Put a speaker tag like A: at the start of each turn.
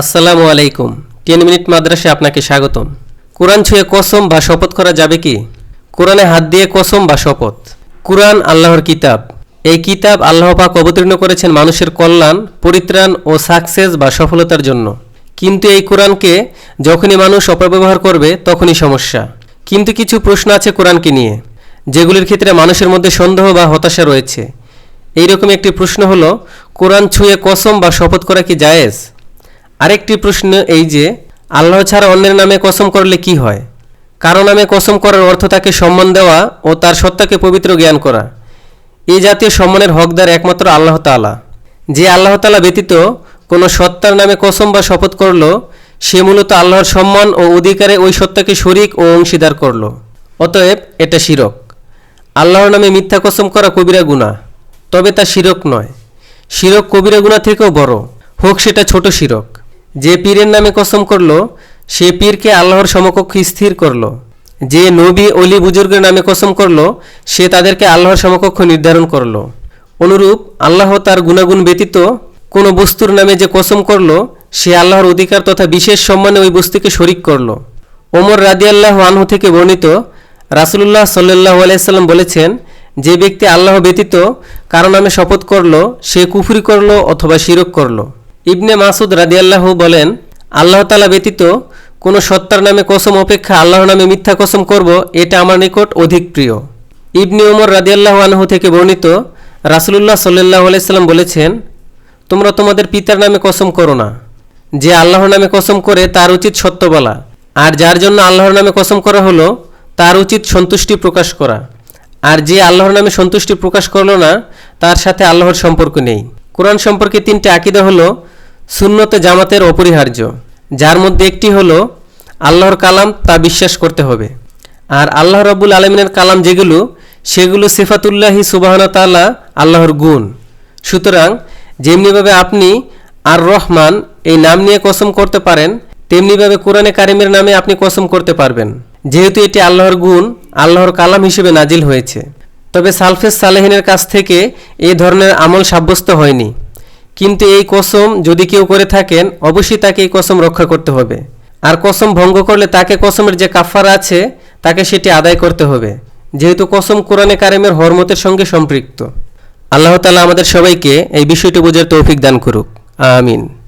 A: আসসালামু আলাইকুম। Ten minute মাদ্রাসে আপনাকে স্বাগতম। কোরআন ছুঁয়ে কসম বা শপথ করা যাবে কি? কোরআনে হাত দিয়ে কসম বা শপথ। কোরআন আল্লাহর কিতাব। এই কিতাব আল্লাহ পাক অবতীর্ণ করেছেন মানুষের কল্যাণ, পরিত্রাণ ও সাকসেস বা সফলতার জন্য। কিন্তু এই কোরআনকে যখনই মানুষ অপব্যবহার করবে, তখনই সমস্যা। কিন্তু কিছু প্রশ্ন আছে কোরআনকে নিয়ে, যেগুলির ক্ষেত্রে মানুষের মধ্যে সন্দেহ বা হতাশা রয়েছে। এইরকম একটি প্রশ্ন হলো, কোরআন ছুঁয়ে কসম বা শপথ করা কি জায়েজ? আরেকটি প্রশ্ন এই যে, আল্লাহ ছাড়া অন্যের নামে কসম করলে কি হয়? কারও নামে কসম করার অর্থ তাকে সম্মান দেওয়া ও তার সত্তাকে পবিত্র জ্ঞান করা। এই জাতীয় সম্মানের হকদার একমাত্র আল্লাহ তাআলা। যে আল্লাহ তাআলা ব্যতীত কোনো সত্তার নামে কসম বা শপথ করল, সে মূলত আল্লাহর সম্মান ও অধিকারে ওই সত্তাকে শরিক ও অংশীদার করল। অতএব এটা শিরক। আল্লাহর নামে মিথ্যা কসম করা কবিরা গুণা তবে তা শিরক নয়। শিরক কবিরা গুণা থেকেও বড়। হোক সেটা ছোট শিরক। যে পীরের নামে কসম করল, সে পীরকে আল্লাহর সমকক্ষ স্থির করল। যে নবী অলি বুজুর্গের নামে কসম করল, সে তাদেরকে আল্লাহর সমকক্ষ নির্ধারণ করল। অনুরূপ আল্লাহ তার গুণাগুণ ব্যতীত কোনো বস্তুর নামে যে কসম করল, সে আল্লাহর অধিকার তথা বিশেষ সম্মানে ওই বস্তুকে শরিক করল। ওমর রাদিয়াল্লাহ আনহু থেকে বর্ণিত রাসুলুল্লাহ সাল্লাহ আলাইসাল্লাম বলেছেন, যে ব্যক্তি আল্লাহ ব্যতীত কারও নামে শপথ করল, সে কুফরি করল অথবা শিরক করল। ইবনে মাসুদ রাদিয়াল্লাহু বলেন, আল্লাহ তালা ব্যতীত কোনো সত্তার নামে কসম অপেক্ষা আল্লাহর নামে মিথ্যা কসম করব, এটা আমার নিকট অধিক প্রিয়। ইবনে ওমর রাদিয়াল্লাহু আনহু থেকে বর্ণিত রাসুলুল্লাহ সাল্লাহ আলাইসাল্লাম বলেছেন, তোমরা তোমাদের পিতার নামে কসম করো না। যে আল্লাহর নামে কসম করে তার উচিত সত্য বলা আর যার জন্য আল্লাহর নামে কসম করা হলো, তার উচিত সন্তুষ্টি প্রকাশ করা। আর যে আল্লাহর নামে সন্তুষ্টি প্রকাশ করল না, তার সাথে আল্লাহর সম্পর্ক নেই। কোরআন সম্পর্কে তিনটে আকিদা হলো সুন্নতে জামাতের অপরিহার্য, যার মধ্যে একটি হলো আল্লাহর কালাম তা বিশ্বাস করতে হবে। আর আল্লাহ রাব্বুল আলমিনের কালাম যেগুলো, সেগুলো সিফাতুল্লাহি সুবাহন তাল্লাহ আল্লাহর গুণ। সুতরাং যেমনিভাবে আপনি আর রহমান এই নাম নিয়ে কসম করতে পারেন, তেমনিভাবে কোরআনে কারিমের নামে আপনি কসম করতে পারবেন। যেহেতু এটি আল্লাহর গুণ, আল্লাহর কালাম হিসেবে নাজিল হয়েছে। তবে সালফেস সালেহিনের কাছ থেকে এই ধরনের আমল সাব্যস্ত হয়নি। কিন্তু এই কসম যদি কেউ করে থাকেন, অবশ্যই তাকে এই কসম রক্ষা করতে হবে। আর কসম ভঙ্গ করলে তাকে কসমের যে কাফার আছে, তাকে সেটি আদায় করতে হবে। যেহেতু কসম কোরআনে কারেমের হরমতের সঙ্গে সম্পৃক্ত। আল্লাহ তালা আমাদের সবাইকে এই বিষয়টি বোঝার তৌফিক দান করুক। আমিন।